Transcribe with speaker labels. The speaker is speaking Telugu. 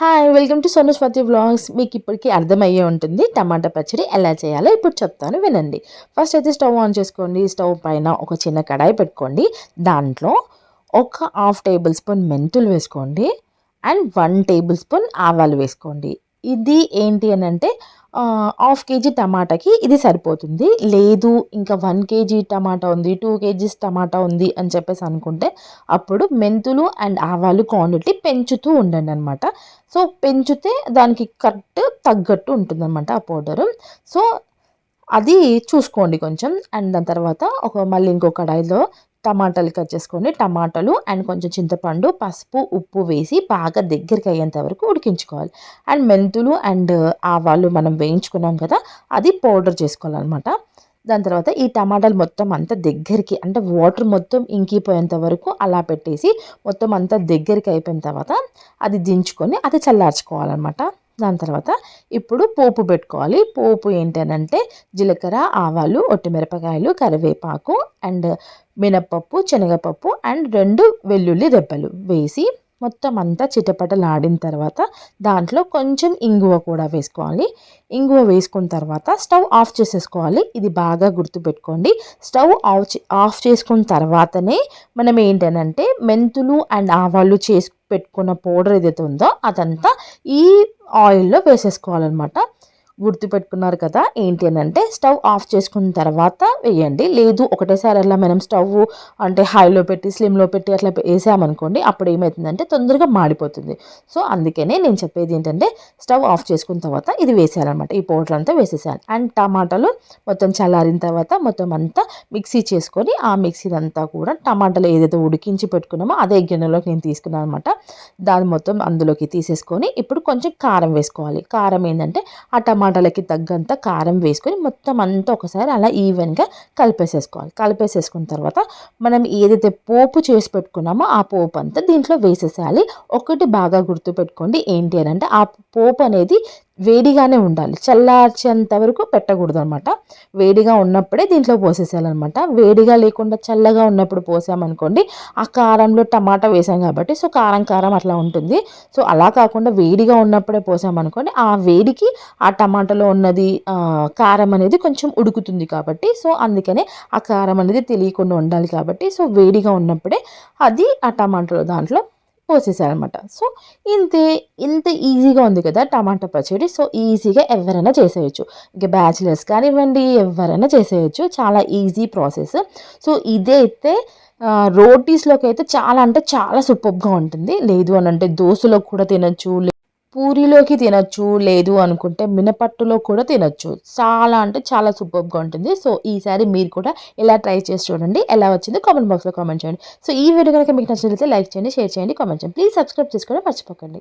Speaker 1: Hi welcome to Sonu Swathi blogs మీకు ఇప్పటికీ అర్థమయ్యే ఉంటుంది టమాటా పచ్చడి ఎలా చేయాలో ఇప్పుడు చెప్తాను వినండి. ఫస్ట్ అయితే స్టవ్ ఆన్ చేసుకోండి. స్టవ్ పైన ఒక చిన్న కడాయి పెట్టుకోండి. దాంట్లో ఒక హాఫ్ టేబుల్ స్పూన్ మెంతులు వేసుకోండి. అండ్ వన్ టేబుల్ స్పూన్ ఆవాలు వేసుకోండి. ఇది ఏంటి అని అంటే హాఫ్ కేజీ టమాటాకి ఇది సరిపోతుంది. లేదు ఇంకా వన్ కేజీ టమాటా ఉంది టూ కేజీస్ టమాటా ఉంది అని చెప్పేసి అనుకుంటే అప్పుడు మెంతులు అండ్ ఆవాలు క్వాంటిటీ పెంచుతూ ఉండండి అనమాట సో పెంచితే దానికి కరెక్ట్ తగ్గట్టు ఉంటుందన్నమాట ఆ పౌడరు. సో అది చూసుకోండి కొంచెం. అండ్ దాని తర్వాత ఒక మళ్ళీ ఇంకో కడాయిలో టమాటాలు కట్ చేసుకోండి. టమాటాలు అండ్ కొంచెం చింతపండు పసుపు ఉప్పు వేసి బాగా దగ్గరికి అయ్యేంత వరకు ఉడికించుకోవాలి. అండ్ మెంతులు అండ్ ఆవాలు మనం వేయించుకున్నాం కదా అది పౌడర్ చేసుకోవాలన్నమాట. దాని తర్వాత ఈ టమాటాలు మొత్తం అంతా దగ్గరికి అంటే వాటర్ మొత్తం ఇంకిపోయేంత వరకు అలా పెట్టేసి మొత్తం అంతా దగ్గరికి అయిపోయిన తర్వాత అది దించుకొని అది చల్లార్చుకోవాలన్నమాట. దాని తర్వాత ఇప్పుడు పోపు పెట్టుకోవాలి. పోపు ఏంటనంటే జీలకర్ర ఆవాలు ఒట్టిమిరపకాయలు కరివేపాకు అండ్ మినప్పప్పు శనగపప్పు అండ్ రెండు వెల్లుల్లి రెబ్బలు వేసి మొత్తం అంతా చిటపటలాడిన తర్వాత దాంట్లో కొంచెం ఇంగువ కూడా వేసుకోవాలి. ఇంగువ వేసుకున్న తర్వాత స్టవ్ ఆఫ్ చేసేసుకోవాలి. ఇది బాగా గుర్తుపెట్టుకోండి. స్టవ్ ఆఫ్ ఆఫ్ చేసుకున్న తర్వాతనే మనం ఏంటనంటే మెంతులు అండ్ ఆవాలు చేసు పెట్టుకున్న పౌడర్ ఏదైతే ఉందో అదంతా ఈ ఆయిల్లో వేసేసుకోవాలన్నమాట. గుర్తుపెట్టుకున్నారు కదా ఏంటి అని అంటే స్టవ్ ఆఫ్ చేసుకున్న తర్వాత వేయండి. లేదు ఒకటేసారి అలా మనం స్టవ్ అంటే హైలో పెట్టి స్లిమ్లో పెట్టి అట్లా వేసామనుకోండి అప్పుడు ఏమవుతుందంటే తొందరగా మాడిపోతుంది. సో అందుకనే నేను చెప్పేది ఏంటంటే స్టవ్ ఆఫ్ చేసుకున్న తర్వాత ఇది వేసేయాలన్నమాట. ఈ పౌడర్ అంతా వేసేసాను అండ్ టమాటాలు మొత్తం చల్లారిన తర్వాత మొత్తం అంతా మిక్సీ చేసుకొని ఆ మిక్సీ అంతా కూడా టమాటాలు ఏదైతే ఉడికించి పెట్టుకున్నామో అదే గిన్నెలోకి నేను తీసుకున్నాను అనమాట దాని మొత్తం అందులోకి తీసేసుకొని ఇప్పుడు కొంచెం కారం వేసుకోవాలి. కారం ఏంటంటే ఆ టమాటా టమాటాలకి తగ్గంత కారం వేసుకొని మొత్తం అంతా ఒకసారి అలా ఈవెన్గా కలిపేసేసుకోవాలి. కలిపేసేసుకున్న తర్వాత మనం ఏదైతే పోపు చేసి పెట్టుకున్నామో ఆ పోపు అంతా దీంట్లో వేసేసేయాలి. ఒకటి బాగా గుర్తుపెట్టుకోండి ఏంటి అని అంటే ఆ పోపు అనేది వేడిగానే ఉండాలి. చల్లార్చేంత వరకు పెట్టకూడదు అనమాట వేడిగా ఉన్నప్పుడే దీంట్లో పోసేసేయాలన్నమాట వేడిగా లేకుండా చల్లగా ఉన్నప్పుడు పోసామనుకోండి ఆ కారంలో టమాటా వేసాం కాబట్టి సో కారం కారం అట్లా ఉంటుంది. సో అలా కాకుండా వేడిగా ఉన్నప్పుడే పోసామనుకోండి ఆ వేడికి ఆ టమాటాలో ఉన్నది కారం అనేది కొంచెం ఉడుకుతుంది కాబట్టి సో అందుకనే ఆ కారం అనేది తెలియకుండా ఉండాలి కాబట్టి సో వేడిగా ఉన్నప్పుడే అది ఆ టమాటాలో దాంట్లో పోసేసారనమాట సో ఇంతే ఇంత ఈజీగా ఉంది కదా టమాటా పచ్చడి. సో ఈజీగా ఎవరైనా చేసేయచ్చు. ఇంకా బ్యాచిలర్స్ కానివ్వండి ఎవరైనా చేసేయచ్చు. చాలా ఈజీ ప్రాసెస్. సో ఇదైతే రోటీస్లోకి అయితే చాలా అంటే చాలా సూపర్గా ఉంటుంది. లేదు అని అంటే దోశలో కూడా తినచ్చు పూరిలోకి తినచ్చు లేదు అనుకుంటే మినపట్టులో కూడా తినచ్చు. చాలా అంటే చాలా సూపర్గా ఉంటుంది. సో ఈసారి మీరు కూడా ఎలా ట్రై చేసి చూడండి. ఎలా వచ్చిందో కామెంట్ బాక్స్లో కామెంట్ చేయండి. సో ఈ వీడియో కనుక మీకు నచ్చినట్లయితే లైక్ చేయండి షేర్ చేయండి కామెంట్ చేయండి. ప్లీజ్ సబ్స్క్రైబ్ చేసుకోవడం మర్చిపోకండి.